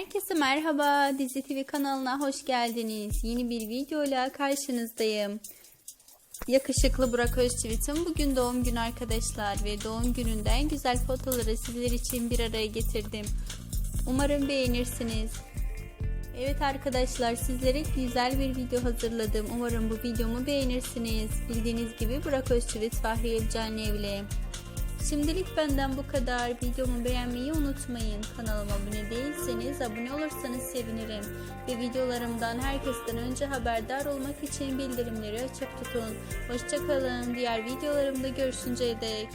Herkese merhaba. Dizi TV kanalına hoş geldiniz. Yeni bir videoyla karşınızdayım. Yakışıklı Burak Özçivit'in bugün doğum günü arkadaşlar ve doğum gününden güzel fotoları sizler için bir araya getirdim. Umarım beğenirsiniz. Evet arkadaşlar sizlere güzel bir video hazırladım. Umarım bu videomu beğenirsiniz. Bildiğiniz gibi Burak Özçivit Fahriye Evcani evli. Şimdilik benden bu kadar. Videomu beğenmeyi unutmayın. Kanalıma abone değilseniz abone olursanız sevinirim. Ve videolarımdan herkesten önce haberdar olmak için bildirimleri açık tutun. Hoşçakalın. Diğer videolarımda görüşünceye dek.